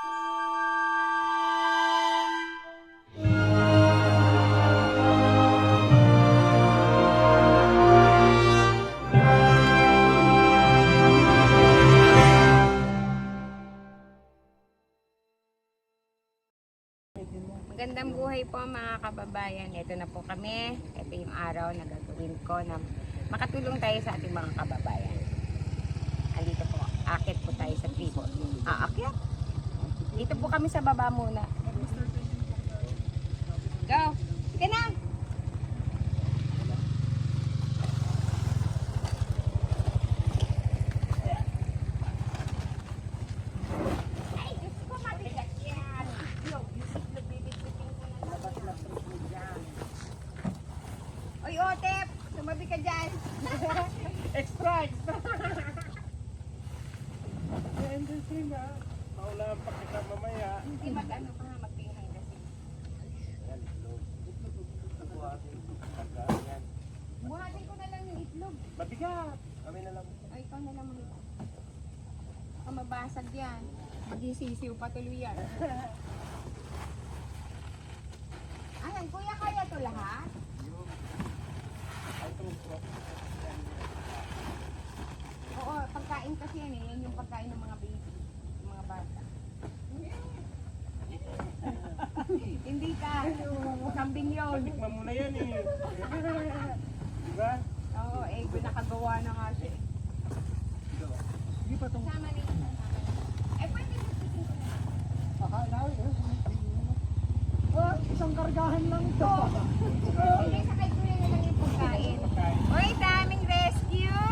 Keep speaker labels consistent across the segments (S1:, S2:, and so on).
S1: Magandang buhay po mga kababayan. Ito na po kami. Ito yung araw na gagawin ko na makatulong tayo sa ating mga kababayan. Andito po. Akit po tayo sa tripod. Aakyat. Ah, dito po kami sa baba muna. Go! Sige na! Oy, Otep! Sumabi ka dyan.
S2: Extra, extra. Yan din sila. Ang pakita mamaya.
S1: Hindi mag-ano pa, magpinghan kasi. Buhatin ko na lang yung itlog.
S2: Mabigat. Kami na lang.
S1: Ay, ikaw na lang mga Baka mabasag yan. Maging sisiw pa tuloy yan. Ayan, kuya, kaya to lahat? Oo, pagkain kasi yan eh. Yan yung pagkain ng mga baby. Yung mga bata. Hindi ka. Kambing yun.
S2: Tikman mo na yan eh. Diba?
S1: Oo, eh, nakagawa na nga siya. eh.
S2: Hindi pa itong
S1: Kasama na yun. Eh, pwede mo titin ko na.
S2: Oh, isang kargahan lang ito.
S1: Hindi, sakay ko na lang yung pagkain. Uy, daming rescue!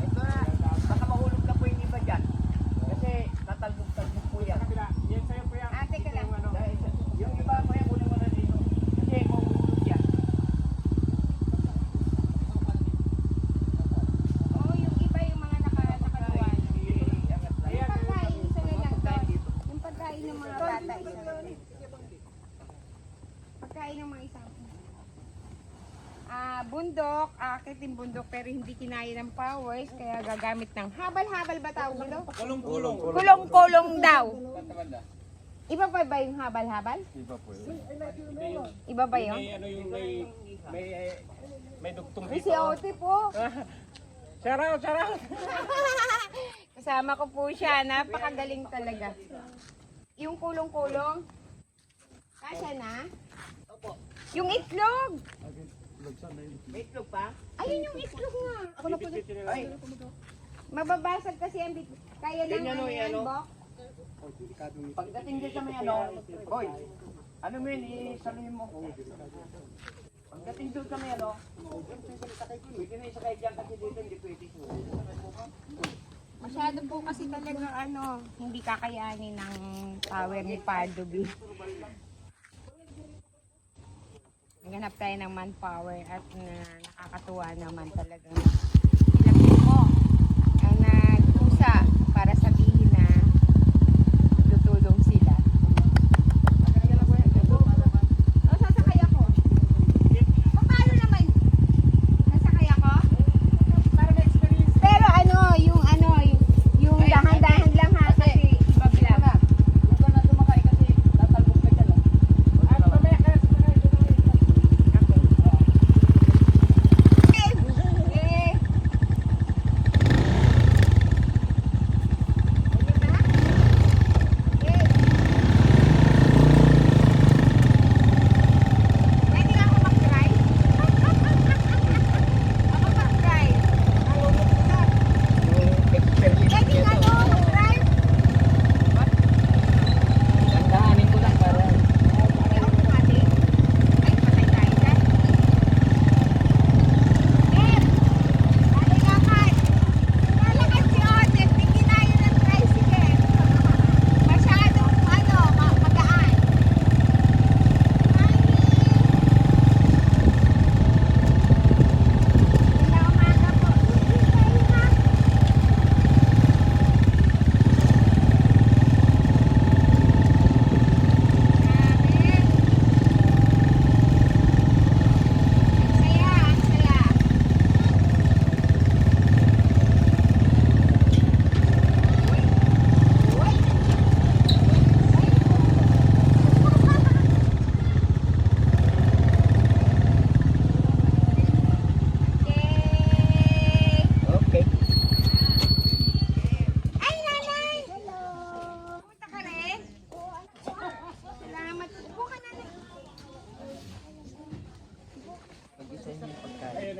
S3: Ito na, baka mahulog na po yung iba dyan. Kasi tatalbog-talbog po yan.
S2: Kabila. Yan sa'yo po yan.
S1: Ah, teka lang.
S2: Yung ano.
S3: Dahil sa- Yung iba po yan, kunin mo na dito. Kasi mahulog yan.
S1: Oo, yung iba yung mga naka, nakagawa na.
S3: Iangat lang.
S1: Yung pagkain, isa na lang
S3: Pagkain
S1: doon.
S3: dito.
S1: Yung pagkain ng mga bata, isa na lang. Pagkain ng mga isang Ah, bundok, akit yung bundok pero hindi kinaya ng powers kaya gagamit ng habal-habal ba tawag nito?
S2: Kulong-kulong.
S1: Kulong-kulong daw. Iba pa ba yung habal-habal?
S2: Iba po yun.
S1: Iba ba yun?
S2: May ano yung may may eh, may dugtong dito.
S1: si Ote po.
S2: Shout out.
S1: Kasama ko po siya. Napakagaling talaga. Yung kulong-kulong. Kasya na?
S3: Opo.
S1: Yung itlog.
S3: May itlog pa?
S1: Ayun yung itlog nga. Ako na po.
S3: Ay,
S1: Mababasag kasi ang bit. Kaya lang ano yan,
S3: yan o.
S1: Bok?
S3: pagdating dito sa may ano, boy, ano mo yun, isaluhin mo. Pagdating doon sa may ano, pwede na isakay dyan kasi dito hindi pwede.
S1: Masyado po kasi talaga ano, hindi kakayanin ng power ni Pardo B. Naghanap tayo ng manpower at na nakakatuwa naman talaga. Ilang po ang nagpusa para sa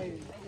S1: Hey.